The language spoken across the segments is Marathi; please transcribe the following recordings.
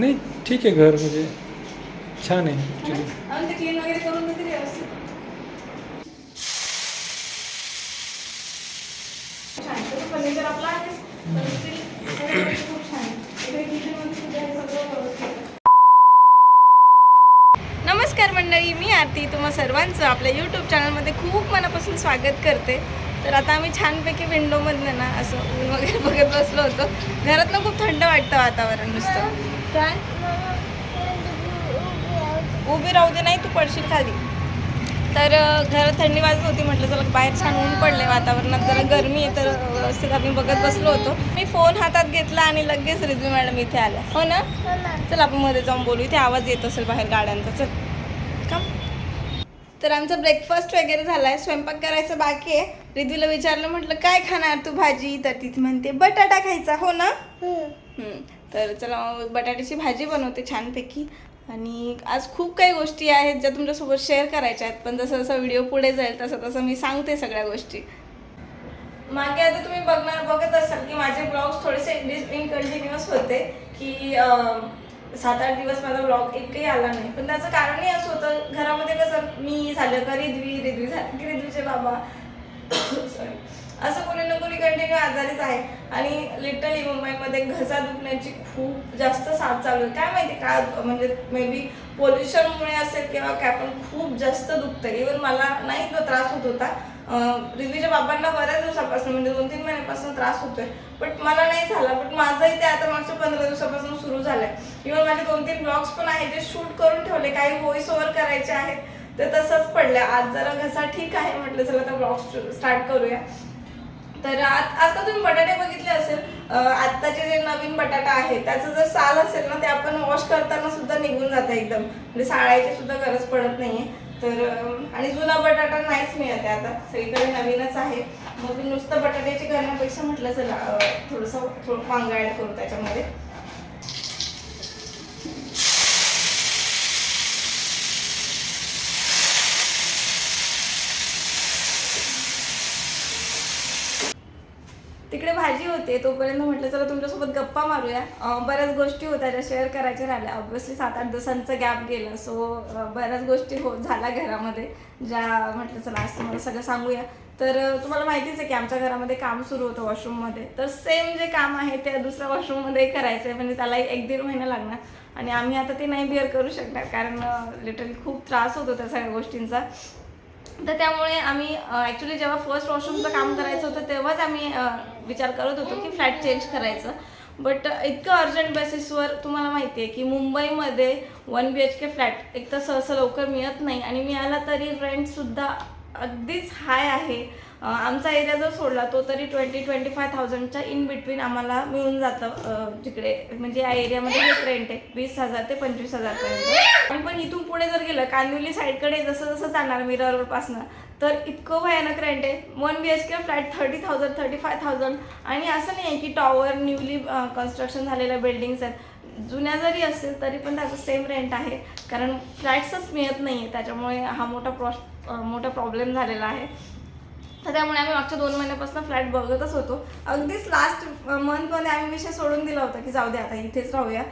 नाही ठीक आहे घर म्हणजे छान आहे ॲक्च्युली आणि ते क्लीन वगैरे करून देते व्यवस्थित. छान तसं फर्निचर आपलं आहेच पण still सगळ्या गोष्टी खूप छान आहे. इकडे kitchen मध्ये सुद्धा हे सगळं व्यवस्थित आहे. नमस्कार मंडळी मी आरती. तुम्हा सर्वांचं आपल्या यूट्यूब चॅनलमध्ये खूप मनापासून स्वागत करते. तर आता आम्ही छानपैकी विंडोमधनं ना असं ऊन वगैरे बघत बसलो होतो. घरात ना खूप थंड वाटतं वातावरण नुसतं. काय? उभी राहू दे नाही तू पडशील खाली. तर घरात थंडी वाजत होती म्हटलं चला बाहेर छान ऊन पडले वातावरणात जरा गरमी आहे तर व्यवस्थित आम्ही बघत बसलो होतो. मी फोन हातात घेतला आणि लगेच रिझवी मॅडम इथे आल्या. हो ना? चल आपण मध्ये जाऊन बोलू. इथे आवाज येत असेल बाहेर गाड्यांचा. चल. का तर आमचा ब्रेकफास्ट वगैरे झालाय. स्वयंपाक करायचं बाकी आहे. रिद्वीला विचारलं म्हटलं काय खाणार तू भाजी? तर तिथे म्हणते बटाटा खायचा. हो ना. तर चला बटाट्याची भाजी बनवते छानपैकी. आणि आज खूप काही गोष्टी आहेत ज्या तुमच्यासोबत शेअर करायच्या आहेत. पण जसं जसं व्हिडिओ पुढे जाईल तसं तसं मी सांगते सगळ्या गोष्टी. मागे आता तुम्ही बघणार बघत असाल की माझे ब्लॉग्स थोडेसे इनकंटिन्युअस होते की सात आठ दिवस माझा ब्लॉग एकही आला नाही. पण त्याचं कारणही असं होतं घरामध्ये कसं मी झालं का रिद्वी रिद्वी झाली की रिद्वीचे बाबा. सॉरी असं कोणी ना कोणी कंटिन्यू आजारीच आहे. आणि लिटरली मुंबईमध्ये घसा दुखण्याची खूप जास्त साथ चालू आहे. काय माहिती का म्हणजे मे बी पोल्युशनमुळे असेल किंवा काय पण खूप जास्त दुखतं इवन मला नाही तो त्रास होत होता. अं, बाबांना बऱ्याच दिवसापासून म्हणजे दोन तीन महिन्यापासून त्रास होतोय. बट मला नाही झाला. बट माझंही ते आता मागच्या पंधरा दिवसापासून सुरू झालंय. इव्हन माझे दोन तीन ब्लॉग्स पण आहेत जे शूट करून ठेवले. काही व्हॉइस ओव्हर करायचे आहेत. ते तसंच पडलं आज जरा घसा ठीक आहे म्हटलं चला तर ब्लॉग स्टार्ट करूया. तर आज आता तुम्ही बटाटे बघितले असेल आत्ताचे जे नवीन बटाटा आहे त्याचं जर साल असेल ना ते आपण वॉश करताना सुद्धा निघून जातं एकदम. म्हणजे साळायची सुद्धा गरज पडत नाहीये. तर आणि जुना बटाटा नाहीच मिळत आहे. आता सगळीकडे नवीनच आहे. मग मी नुसतं बटाट्याची करण्यापेक्षा म्हटलं चला थोडंसं थोडं वांग ॲड करू त्याच्यामध्ये. तिकडे भाजी होते तोपर्यंत म्हटलं चला तुमच्यासोबत गप्पा मारूया. बऱ्याच गोष्टी होत्या ज्या शेअर करायच्या राहिल्या. ऑब्व्हियसली सात आठ दिवसांचा गॅप गेला. सो बऱ्याच गोष्टी हो झाल्या घरामध्ये. ज्या म्हटलं चला आज तुम्हाला सगळं सांगूया. तर तुम्हाला माहितीच आहे की आमच्या घरामध्ये काम सुरू होतं वॉशरूममध्ये तर सेम जे काम आहे ते दुसऱ्या वॉशरूममध्ये करायचं आहे म्हणजे त्याला एक दीड महिना लागणार. आणि आम्ही आता ते नाही बिअर करू शकणार. कारण लिटरली खूप त्रास होतो त्या सगळ्या गोष्टींचा. तर त्यामुळे आम्ही ॲक्च्युली जेव्हा फर्स्ट वॉशरूमचं काम करायचं होतं तेव्हाच आम्ही विचार करत होतो की फ्लॅट चेंज करायचं. बट इतकं अर्जंट बेसिसवर तुम्हाला माहिती आहे की मुंबईमध्ये one B H K flat एक तर सहसा लवकर मिळत नाही आणि मिळाला तरी रेंटसुद्धा अगदीच हाय आहे. आमचा एरिया जर सोडला तो तरी ट्वेंटी ट्वेंटी फाय थाउजंडच्या इन बिटवीन आम्हाला मिळून जातं. तिकडे म्हणजे या एरियामध्ये हेच रेंट आहे. वीस हजार ते पंचवीस हजारपर्यंत आणि पण इथून पुढे जर गेलं कांदिवली साईडकडे जसं जसं जाणार मिरर रोडपासनं तर इतकं भयानक रेंट आहे. One B H K flat thirty thousand thirty five thousand आणि असं नाही आहे की टॉवर न्यूली कन्स्ट्रक्शन झालेल्या बिल्डिंग्स आहेत. जुन्या जरी असेल तरी पण त्याचं सेम रेंट आहे. कारण फ्लॅट्सच मिळत नाही आहे त्याच्यामुळे हा मोठा प्रॉ मोठा प्रॉब्लेम झालेला आहे. तर त्यामुळे आम्ही मागच्या दोन महिन्यापासून फ्लॅट बघतच होतो. अगदीच लास्ट मंथमध्ये आम्ही विषय सोडून दिला होता की जाऊ दे आता इथेच राहूया.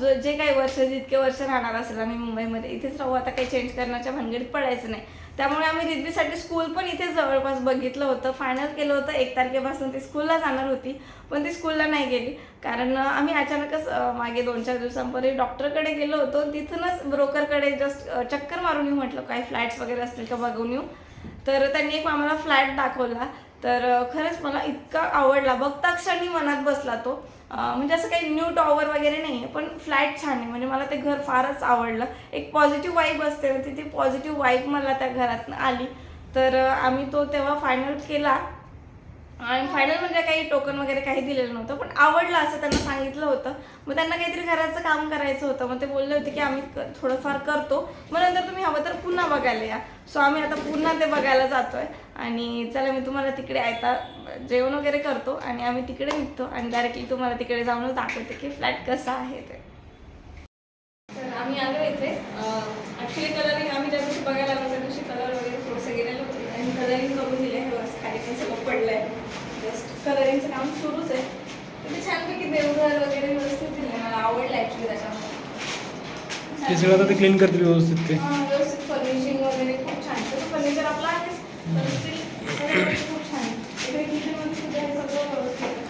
जो जे काही वर्ष जितके वर्ष राहणार असेल आम्ही मुंबईमध्ये इथेच राहू. आता काही चेंज करण्याच्या भानगडीत पडायचं नाही. त्यामुळे आम्ही रिद्वीसाठी स्कूल पण इथेच जवळपास बघितलं होतं. फायनल केलं होतं एक तारखेपासून. ती स्कूलला जाणार होती पण ती स्कूलला नाही गेली. कारण आम्ही अचानकच मागे दोन चार दिवसांपूर्वी डॉक्टरकडे गेलो होतो. आणि तिथूनच ब्रोकरकडे जस्ट चक्कर मारून येऊ म्हटलं काही फ्लॅट्स वगैरे असतील का बघून येऊ. तर त्यांनी एक आम्हाला फ्लॅट दाखवला. तर खरंच मला इतका आवडला. बघता क्षणी मनात बसला तो. म्हणजे असं काही न्यू टॉवर वगैरे नाही आहे पण फ्लॅट छान आहे. म्हणजे मला ते घर फारच आवडलं. एक पॉझिटिव्ह वाईब असते. ना ती ती पॉझिटिव्ह वाईब मला त्या घरातनं आली. तर आम्ही तो तेव्हा फायनल केला. आणि फायनल म्हणजे काही टोकन वगैरे काही दिलेलं नव्हतं पण आवडलं असं त्यांना सांगितलं होतं. मग त्यांना काहीतरी घराचं काम करायचं होतं मग ते बोलले होते की आम्ही थोडंफार करतो. मग नंतर तुम्ही हवं तर पुन्हा बघायला या. सो आम्ही आता पुन्हा ते बघायला जातोय. आणि चला मी तुम्हाला तिकडे आता जेवण वगैरे करतो आणि आम्ही तिकडे निघतो आणि डायरेक्टली तुम्हाला तिकडे जाऊनच दाखवते की फ्लॅट कसा आहे ते. तर आम्ही आलो इथे. ॲक्च्युली कलरिंग आम्ही ज्या दिवशी बघायला आलो त्या दिवशी कलर वगैरे थोडंसं गेलेलं होतं. आणि कलरिंग करून दिले हे बस खाली पण सगळं पडलं आहे जस्ट कलरिंगचं काम सुरूच आहे. किती छानपैकी देवघर वगैरे व्यवस्थित दिले मला आवडलं ऍक्च्युली त्याच्यामध्ये. ते सगळं आता ते क्लीन करतील व्यवस्थित ते. हा, व्यवस्थित फर्निशिंग वगैरे खूप छान तसं फर्निचर आपलं आहेच पण still त्याच्यामध्ये खूप छान आहे. इकडे किचनमध्ये सुद्धा हे सगळं व्यवस्थित आहे.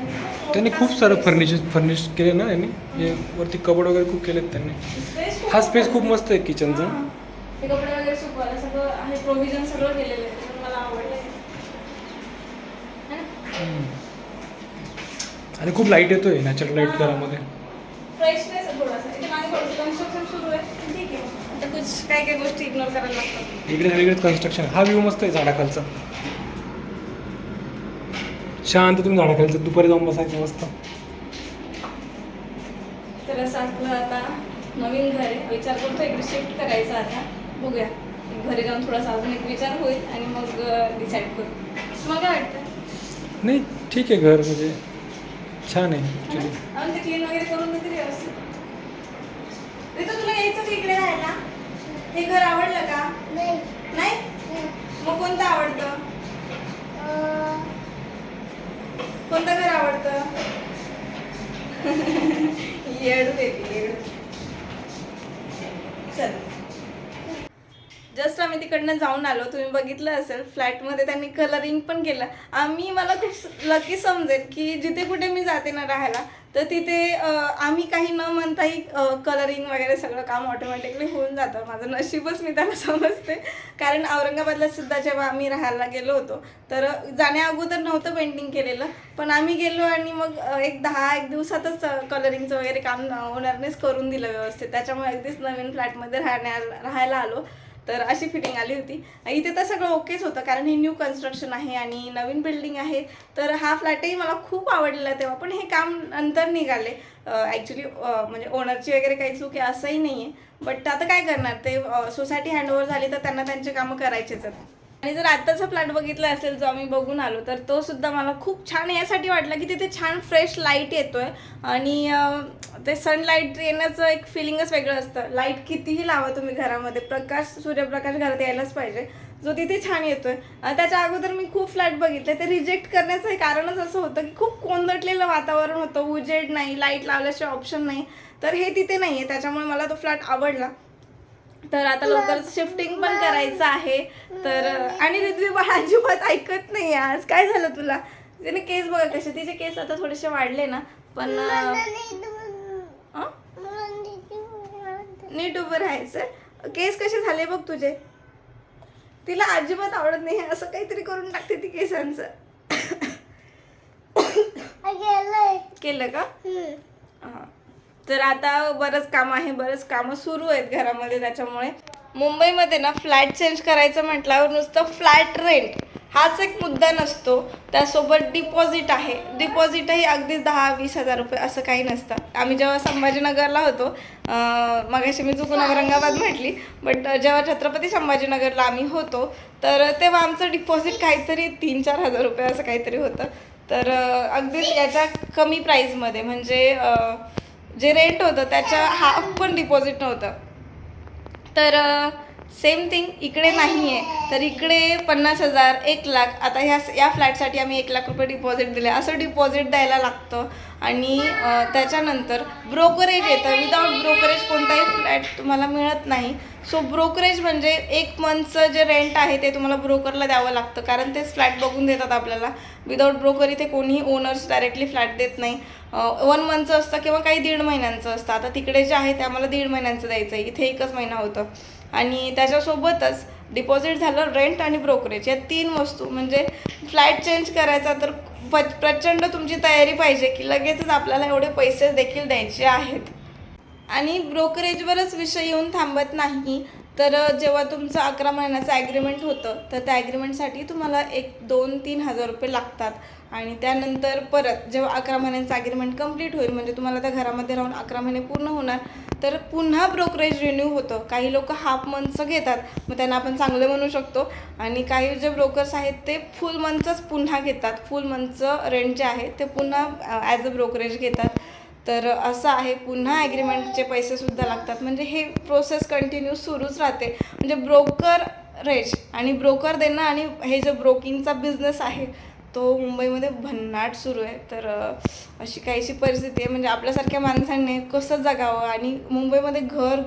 आणि त्यांनी खूप सारं फर्निचर फर्निश केले ना यांनी? हे वरती कबड वगैरे खूप केलेत त्यांनी. Space खूप हा स्पेस खूप मस्त आहे किचनचा हा. ते कपडे वगैरे सुकवायला सगळं आहे प्रोव्हिजन सगळं केलेलं आहे. त्याच्यामुळे मला आवडलं. आणि खूप लाइट येतोय नॅचरल लाइट घरामध्ये. फ्रेशनेस थोडासा. इथे मागे थोडंसं कन्स्ट्रक्शन सुरू आहे. पण ठीक आहे. आता कुछ काही काही गोष्टी इग्नोर करायला लागतात. इकडे सगळीकडे कन्स्ट्रक्शन हा व्ह्यू मस्त आहे झाडाखालचा. शांत तुम्ही झाडाखालचं. दुपारी जाऊन बसायचं मस्त. असं आपलं आता नवीन घर आहे. विचार करतो इकडे शिफ्ट करायचा आता. बघूया. घरी जाऊन थोडासा अजून एक विचार होईल आणि मग डिसाईड करू. मग काय वाटतं? नाही ठीक आहे घर म्हणजे छान आहे ॲक्च्युली आणि ते क्लीन वगैरे करून देते व्यवस्थित. ऋतू तुला यायचं का इकडे राहायला? हे घर आवडलं का नाही नाही मग कोणतं आवडतं अं, कोणतं घर आवडतं येडू देते येडू चल तिकडनं जाऊन आलो. तुम्ही बघितलं असेल फ्लॅटमध्ये त्यांनी कलरिंग पण केलं. आम्ही मला खूप लकी समजेल की जिथे कुठे मी जाते ना राहायला तर तिथे आम्ही काही न म्हणताही कलरिंग वगैरे सगळं काम ऑटोमॅटिकली होऊन जातं. माझं नशीबच मी त्याला समजते. कारण औरंगाबादला सुद्धा जेव्हा आम्ही राहायला गेलो होतो तर जाण्या अगोदर नव्हतं पेंटिंग केलेलं. पण आम्ही गेलो आणि मग एक दहा एक दिवसातच कलरिंगचं वगैरे काम ओनरनेच करून दिलं व्यवस्थित. त्याच्यामुळे अगदीच नवीन फ्लॅटमध्ये राहण्या राहायला आलो. तर अशी फिटिंग आली होती. इथे तर सगळं ओकेच होतं कारण हे न्यू कन्स्ट्रक्शन आहे आणि नवीन बिल्डिंग आहे. तर हा फ्लॅटही मला खूप आवडलेला तेव्हा पण हे काम नंतर निघाले. ॲक्च्युली म्हणजे ओनरची वगैरे काही चूक आहे असंही नाही आहे बट आता काय करणार? ते सोसायटी हँडओव्हर झाली तर त्यांना त्यांचे कामं करायचेच आहेत. आणि जर आत्ताचा फ्लॅट बघितला असेल जो आम्ही बघून आलो तर तो सुद्धा मला खूप छान यासाठी वाटला की तिथे छान फ्रेश लाइट येतोय. आणि ते सनलाईट येण्याचं एक फिलिंगच वेगळं असतं. लाइट कितीही लावा तुम्ही घरामध्ये प्रकाश सूर्यप्रकाश घरात यायलाच पाहिजे. जो तिथे छान येतोय. त्याच्या अगोदर मी खूप फ्लॅट बघितले. ते रिजेक्ट करण्याचं कारणच असं होतं की खूप कोंदटलेलं वातावरण होतं. उजेड नाही लाइट लावल्याशिवाय ऑप्शन नाही. तर हे तिथे नाही आहे त्याच्यामुळे मला तो फ्लॅट आवडला. तर आता लवकरच शिफ्टिंग पण करायचं आहे. तर आणि रिद्वी बाळ अजिबात ऐकत नाही आज. काय झालं तुला? तिने केस बघा कसे तिचे केस आता थोडेसे वाढले ना. पण नीट उभं राहायचं. केस कसे झाले बघ तुझे? तिला अजिबात आवडत नाही हे असं काहीतरी करून टाकते ती केसांचं. केलं का. हा. तर आता बरंच काम आहे बरंच कामं सुरू आहेत घरामध्ये त्याच्यामुळे. मुंबईमध्ये ना फ्लॅट चेंज करायचं म्हटल्यावर नुसतं फ्लॅट रेंट हाच एक मुद्दा नसतो. त्यासोबत डिपॉझिट आहे. डिपॉझिटही अगदी दहा वीस हजार रुपये असं काही नसतं. आम्ही जेव्हा संभाजीनगरला होतो मगाशी मी चुकून औरंगाबाद म्हटली बट जेव्हा छत्रपती संभाजीनगरला आम्ही होतो तर तेव्हा आमचं डिपॉझिट काहीतरी तीन चार हजार रुपये असं काहीतरी होतं. तर अगदीच याच्या कमी प्राईजमध्ये म्हणजे जे रेंट होतं त्याच्या हाफ पण डिपॉझिट नव्हतं. तर सेम थिंग इकडे नाही आहे तर इकडे पन्नास हजार एक लाख. आता ह्या या फ्लॅटसाठी आम्ही एक लाख रुपये डिपॉझिट दिले. असं डिपॉझिट द्यायला लागतं. आणि त्याच्यानंतर ब्रोकरेज येतं. विदाऊट ब्रोकरेज कोणताही फ्लॅट तुम्हाला मिळत नाही. सो ब्रोकरेज म्हणजे एक मंथचं जे रेंट आहे ते तुम्हाला ब्रोकरला द्यावं लागतं. कारण तेच फ्लॅट बघून देतात आपल्याला. विदाऊट ब्रोकर इथे कोणीही ओनर्स डायरेक्टली फ्लॅट देत नाही. वन मंथचं असतं किंवा काही दीड महिन्यांचं असतं. आता तिकडे जे आहे ते आम्हाला दीड महिन्यांचं द्यायचं आहे इथे एकच महिना होतं. आणि त्याच्यासोबतच डिपॉझिट झालं रेंट आणि ब्रोकरेज या तीन वस्तू म्हणजे फ्लॅट चेंज करायचा तर प प्रचंड तुमची तयारी पाहिजे की लगेचच आपल्याला एवढे पैसे देखील द्यायचे आहेत. आणि ब्रोकरेजवरच विषय येऊन थांबत नाही. तर जेव्हा तुमचं अकरा महिन्याचं ॲग्रीमेंट होतं तर त्या ॲग्रीमेंटसाठी तुम्हाला एक दोन तीन हजार रुपये लागतात. आणि त्यानंतर परत जेव्हा अकरा महिन्यांचं ॲग्रीमेंट कंप्लीट होईल म्हणजे तुम्हाला त्या घरामध्ये राहून अकरा महिने पूर्ण होणार तर पुन्हा ब्रोकरेज रिन्यू होतं. काही लोक हाफ मंथचं घेतात मग त्यांना आपण चांगलं म्हणू शकतो. आणि काही जे ब्रोकर्स आहेत ते फुल मंथचंच पुन्हा घेतात. फुल मंथचं रेंट जे आहे ते पुन्हा ॲज अ ब्रोकरेज घेतात. तर असं आहे पुन्हा ॲग्रीमेंटचे पैसेसुद्धा लागतात. म्हणजे हे प्रोसेस कंटिन्यू सुरूच राहते. म्हणजे ब्रोकर रेज आणि ब्रोकर देणं आणि हे जे ब्रोकिंगचा बिझनेस आहे तो मुंबईमध्ये भन्नाट सुरू आहे. तर अशी काहीशी परिस्थिती आहे. म्हणजे आपल्यासारख्या माणसांनी कसं जगावं आणि मुंबईमध्ये घर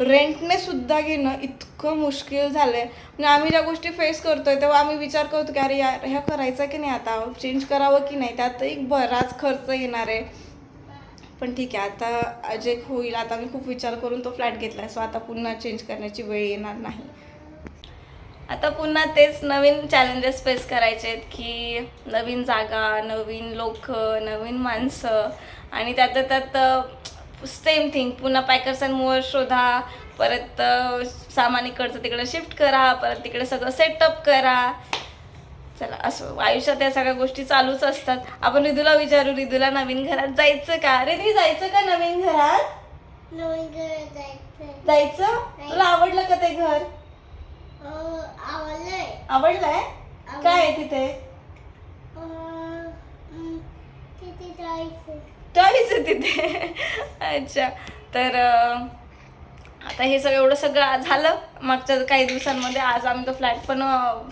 रेंटने सुद्धा घेणं इतकं मुश्किल झालं आहे म्हणजे आम्ही ज्या गोष्टी फेस करतोय तेव्हा आम्ही विचार करतो की अरे यार ह्या करायचं की नाही आता? चेंज करावं की नाही? त्यातही बराच खर्च येणार आहे. पण ठीक आहे आता जे होईल आता मी खूप विचार करून तो फ्लॅट घेतला सो आता पुन्हा चेंज करण्याची वेळ येणार नाही. आता पुन्हा तेच नवीन चॅलेंजेस फेस करायचे आहेत की नवीन जागा नवीन लोक नवीन माणसं आणि त्यात त्यात सेम थिंग पुन्हा पॅकर्स अँड मूवर शोधा परत सामान इकडचं तिकडे शिफ्ट करा परत तिकडे सगळं सेटअप करा. चला असं आयुष्यात या सगळ्या गोष्टी चालूच असतात. आपण रिदूला विचारू रिदूला नवीन घरात जायचं का? रिदी जायचं का नवीन घरात? जायचं? तुला आवडलं का ते घर? आवडलंय. आवडलंय? काय आहे तिथे? टॉईस आहे. तिथे. अच्छा तर आता हे सगळं एवढं सगळं झालं. मागच्या काही दिवसांमध्ये आज आम्ही तो फ्लॅट पण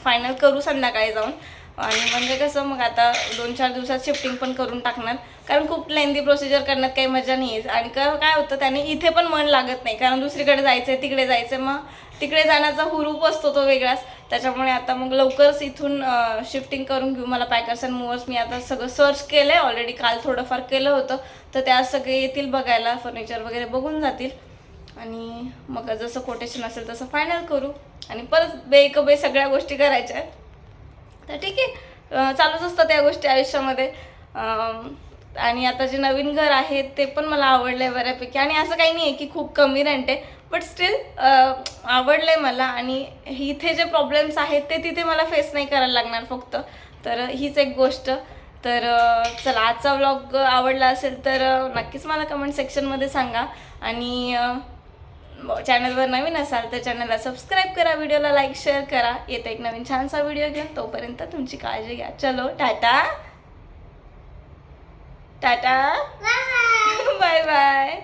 फायनल करू संध्याकाळी जाऊन. आणि म्हणजे कसं मग आता दोन चार दिवसात शिफ्टिंग पण करून टाकणार. कारण खूप लेंदी प्रोसिजर करण्यात काही मजा नाही आहे आणि काय होतं त्याने इथे पण मन लागत नाही. कारण दुसरीकडे जायचं आहे तिकडे जायचं आहे मग तिकडे जाण्याचा हुरूप असतो तो वेगळाच. त्याच्यामुळे आता मग लवकरच इथून शिफ्टिंग करून घेऊ. मला पॅकर्स अँड मूवर्स मी आता सगळं सर्च केलं आहे ऑलरेडी काल थोडंफार केलं होतं. तर त्या सगळे येतील बघायला. फर्निचर वगैरे बघून जातील. आणि मग जसं कोटेशन असेल तसं फायनल करू. आणि परत बेकबे सगळ्या गोष्टी करायच्या आहेत. तर ठीक आहे. चालूच असतं त्या गोष्टी आयुष्यामध्ये. आणि आता जे नवीन घर आहे ते पण मला आवडलं आहे बऱ्यापैकी. आणि असं काही नाही आहे की खूप कमी रेंट आहे. बट स्टील आवडलं आहे मला. आणि इथे जे प्रॉब्लेम्स आहेत ते तिथे मला फेस नाही करायला लागणार फक्त. तर हीच एक गोष्ट. तर चला आजचा व्लॉग आवडला असेल तर नक्कीच मला कमेंट सेक्शनमध्ये सांगा. आणि चॅनलवर नवीन असाल तर चॅनलला सबस्क्राईब करा व्हिडिओला लाईक शेअर करा. येतो एक नवीन छानसा व्हिडिओ घेऊन तोपर्यंत तुमची काळजी घ्या. चलो tata. Tata. Bye bye bye